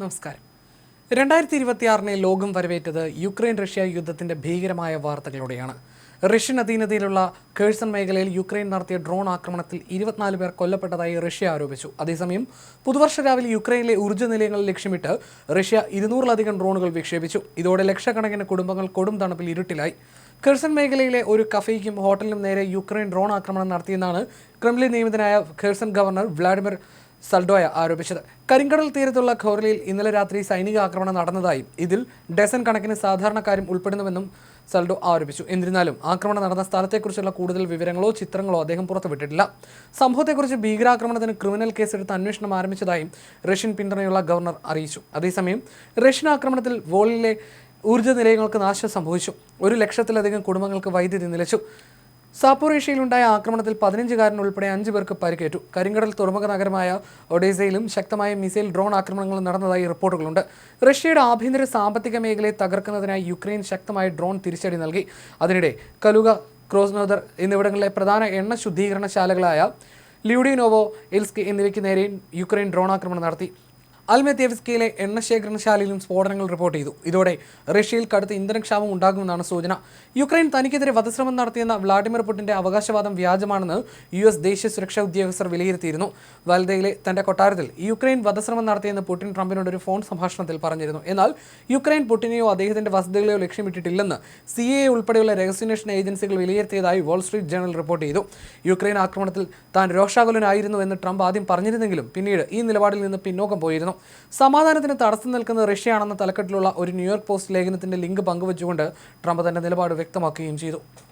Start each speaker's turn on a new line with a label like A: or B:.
A: നമസ്കാരം. രണ്ടായിരത്തി ഇരുപത്തിയാറിനെ ലോകം വരവേറ്റത് യുക്രൈൻ റഷ്യ യുദ്ധത്തിന്റെ ഭീകരമായ വാർത്തകളോടെയാണ്. റഷ്യൻ അധീനതയിലുള്ള കേഴ്സൺ മേഖലയിൽ യുക്രൈൻ നടത്തിയ ഡ്രോൺ ആക്രമണത്തിൽ ഇരുപത്തിനാല് പേർ കൊല്ലപ്പെട്ടതായി റഷ്യ ആരോപിച്ചു. അതേസമയം പുതുവർഷ രാവിലെ യുക്രൈനിലെ ഊർജ നിലയങ്ങൾ ലക്ഷ്യമിട്ട് റഷ്യ ഇരുന്നൂറിലധികം ഡ്രോണുകൾ വിക്ഷേപിച്ചു. ഇതോടെ ലക്ഷക്കണക്കിന് കുടുംബങ്ങൾ കൊടും തണുപ്പിൽ ഇരുട്ടിലായി. ഖെർസൺ മേഖലയിലെ ഒരു കഫേക്കും ഹോട്ടലിനും നേരെ യുക്രൈൻ ഡ്രോൺ ആക്രമണം നടത്തിയെന്നാണ് ക്രെംലിൻ നിയമിതനായ ഖെർസൺ ഗവർണർ വ്ളാഡിമിർ സൽഡോയ ആരോപിച്ചത്. കരിങ്കടൽ തീരത്തുള്ള ഖോർലിയിൽ ഇന്നലെ രാത്രി സൈനിക ആക്രമണം നടന്നതായും. ഇതിൽ ഡസൻ കണക്കിന് സാധാരണക്കാരും ഉൾപ്പെടുന്നുവെന്നും സൽഡോ ആരോപിച്ചു. എന്നിരുന്നാലും ആക്രമണം നടന്ന സ്ഥലത്തെക്കുറിച്ചുള്ള കൂടുതൽ വിവരങ്ങളോ ചിത്രങ്ങളോ അദ്ദേഹം പുറത്തുവിട്ടിട്ടില്ല. സംഭവത്തെക്കുറിച്ച് ഭീകരാക്രമണത്തിന് ക്രിമിനൽ കേസെടുത്ത് അന്വേഷണം ആരംഭിച്ചതായും റഷ്യൻ പിന്തുണയുള്ള ഗവർണർ അറിയിച്ചു. അതേസമയം റഷ്യൻ ആക്രമണത്തിൽ വോളിലെ ഊർജ നിലയങ്ങൾക്ക് നാശം സംഭവിച്ചു. ഒരു ലക്ഷത്തിലധികം കുടുംബങ്ങൾക്ക് വൈദ്യുതി നിലച്ചു. സാപ്പോറേഷ്യയിലുണ്ടായ ആക്രമണത്തിൽ പതിനഞ്ചുകാരൻ ഉൾപ്പെടെ അഞ്ചു പേർക്ക് പരിക്കേറ്റു. കരിങ്കടൽ തുറമുഖ നഗരമായ ഒഡീസയിലും ശക്തമായ മിസൈൽ ഡ്രോൺ ആക്രമണങ്ങൾ നടന്നതായി റിപ്പോർട്ടുകളുണ്ട്. റഷ്യയുടെ ആഭ്യന്തര സാമ്പത്തിക മേഖലയെ തകർക്കുന്നതിനായി യുക്രൈൻ ശക്തമായ ഡ്രോൺ തിരിച്ചടി നൽകി. അതിനിടെ കലുഗ ക്രോസ്നോദർ എന്നിവിടങ്ങളിലെ പ്രധാന എണ്ണ ശുദ്ധീകരണശാലകളായ ലിയുഡിനോവോ എൽസ്കി എന്നിവയ്ക്ക് നേരെയും യുക്രൈൻ ഡ്രോൺ ആക്രമണം നടത്തി. അൽമെത്തേവ്സ്കിയിലെ എണ്ണ ശേഖരണശാലയിലും സ്ഫോടനങ്ങൾ റിപ്പോർട്ട് ചെയ്തു. ഇതോടെ റഷ്യയിൽ കടുത്ത ഇന്ധനക്ഷാമം ഉണ്ടാകുമെന്നാണ് സൂചന. യുക്രൈൻ തനിക്കെതിരെ വധശ്രമം നടത്തിയെന്ന വ്ളാഡിമിർ പുടിന്റെ അവകാശവാദം വ്യാജമാണെന്ന് യു എസ് ദേശീയ സുരക്ഷാ ഉദ്യോഗസ്ഥർ വിലയിരുത്തിയിരുന്നു. വൽദയിലെ തന്റെ കൊട്ടാരത്തിൽ യുക്രൈൻ വധശ്രമം നടത്തിയെന്ന് പുടിൻ ട്രംപിനോട് ഒരു ഫോൺ സംഭാഷണത്തിൽ പറഞ്ഞിരുന്നു. എന്നാൽ യുക്രൈൻ പുടിനെയോ അദ്ദേഹത്തിന്റെ വസതികളെയോ ലക്ഷ്യമിട്ടിട്ടില്ലെന്ന് സി എ ഉൾപ്പെടെയുള്ള രഹസ്യാന്വേഷണ ഏജൻസികൾ വിലയിരുത്തിയതായി വാൾസ്ട്രീറ്റ് ജേണൽ റിപ്പോർട്ട് ചെയ്തു. യുക്രൈൻ ആക്രമണത്തിൽ താൻ രോഷാകുലനായിരുന്നു എന്ന് ട്രംപ് ആദ്യം പറഞ്ഞിരുന്നെങ്കിലും പിന്നീട് ഈ നിലപാടിൽ നിന്ന് പിന്നോക്കം പോയിരുന്നു. സമാധാനത്തിന് തടസ്സം നിൽക്കുന്നത് റഷ്യയാണെന്ന തലക്കെട്ടിലുള്ള ഒരു ന്യൂയോർക്ക് പോസ്റ്റ് ലേഖനത്തിന്റെ ലിങ്ക് പങ്കുവച്ചുകൊണ്ട് ട്രംപ് തന്റെ നിലപാട് വ്യക്തമാക്കുകയും ചെയ്തു.